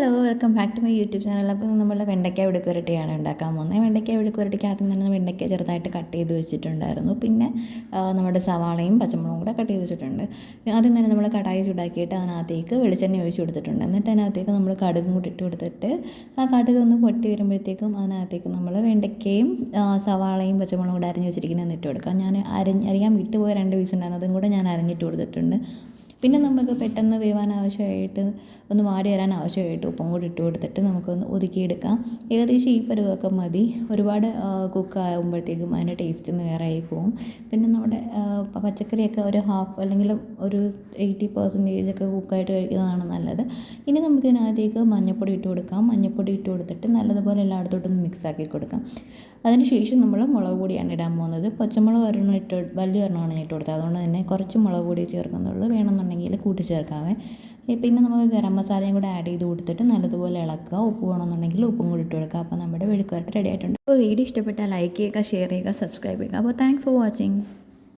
Hello welcome back to my YouTube channel അപ്പോൾ നമ്മളുടെ വെണ്ടയ്ക്ക വെടുക്കുരട്ടിയാണ് ഉണ്ടാക്കാൻ പോകുന്നത്. വെണ്ടയ്ക്ക വെടുക്കുരട്ടിക്ക് ആദ്യം തന്നെ വെണ്ടയ്ക്ക ചെറുതായിട്ട് കട്ട് ചെയ്ത് വെച്ചിട്ടുണ്ടായിരുന്നു. പിന്നെ നമ്മുടെ സവാളയും പച്ചമുളകും കൂടെ കട്ട് ചെയ്ത് വെച്ചിട്ടുണ്ട്. ആദ്യം തന്നെ നമ്മൾ കടായി ചൂടാക്കിയിട്ട് അതിനകത്തേക്ക് വെളിച്ചെണ്ണ ഒഴിച്ച് കൊടുത്തിട്ടുണ്ട്. എന്നിട്ട് അതിനകത്തേക്ക് നമ്മൾ കടുകും കൂടി ഇട്ട് കൊടുത്തിട്ട് ആ കടുക് ഒന്ന് പൊട്ടി വരുമ്പോഴത്തേക്കും അതിനകത്തേക്ക് നമ്മൾ വെണ്ടയ്ക്കയും സവാളയും പച്ചമുളകും കൂടെ അരിഞ്ഞ് വെച്ചിരിക്കുന്നത് ഇട്ട് കൊടുക്കാം. ഞാൻ അരിഞ്ഞ് അറിയാൻ വിട്ടുപോയ രണ്ട് പീസ് ഉണ്ടായിരുന്നു. അതും കൂടെ ഞാൻ അരിഞ്ഞിട്ട് കൊടുത്തിട്ടുണ്ട്. പിന്നെ നമുക്ക് പെട്ടെന്ന് വേവാൻ ആവശ്യമായിട്ട് ഒന്ന് വാടി വരാൻ ആവശ്യമായിട്ട് ഉപ്പും കൂടി ഇട്ട് കൊടുത്തിട്ട് നമുക്കൊന്ന് ഒതുക്കിയെടുക്കാം. ഏകദേശം ഈ പരുവമൊക്കെ മതി. ഒരുപാട് കുക്ക് ആകുമ്പോഴത്തേക്കും അതിന്റെ ടേസ്റ്റ് ഒന്ന് വേറെ ആയി പോകും പിന്നെ നമ്മുടെ പച്ചക്കറിയൊക്കെ ഒരു ഹാഫ് അല്ലെങ്കിൽ ഒരു എയ്റ്റി പെർസെന്റേജ് ഒക്കെ കുക്കായിട്ട് കഴിക്കുന്നതാണ് നല്ലത്. ഇനി നമുക്ക് ഇതിനകത്തേക്ക് മഞ്ഞൾപ്പൊടി ഇട്ട് കൊടുക്കാം. മഞ്ഞൾപ്പൊടി ഇട്ട് കൊടുത്തിട്ട് നല്ലതുപോലെ എല്ലായിടത്തോട്ടൊന്ന് മിക്സ് ആക്കി കൊടുക്കാം. അതിനുശേഷം നമ്മൾ മുളക് പൊടിയാണ് ഇടാൻ പോകുന്നത്. പച്ചമുളക് ഒരെണ്ണം ഇട്ട് വലിയ ഒരെണ്ണമാണ് ഇട്ട് കൊടുത്തത്. അതുകൊണ്ട് തന്നെ കുറച്ച് മുളക് പൊടി ചേർക്കുന്നുള്ളൂ. വേണമെന്നുണ്ടെങ്കിൽ കൂട്ടി ചേർക്കാവേ പിന്നെ നമുക്ക് ഗരം മസാലയും കൂടെ ആഡ് ചെയ്ത് കൊടുത്തിട്ട് നല്ലതുപോലെ ഇളക്കുക. ഉപ്പ് വേണമെന്നുണ്ടെങ്കിൽ ഉപ്പും കൂടി ഇട്ട് കൊടുക്കുക അപ്പോൾ നമ്മുടെ വെഴുക്കുവരട്ട് റെഡി ആയിട്ടുണ്ട്. അപ്പോൾ വീഡിയോ ഇഷ്ടപ്പെട്ടാൽ ലൈക്ക് ചെയ്യുക ഷെയർ ചെയ്യുക സബ്സ്ക്രൈബ് ചെയ്യുക. അപ്പോൾ താങ്ക്സ് ഫോർ വാച്ചിങ്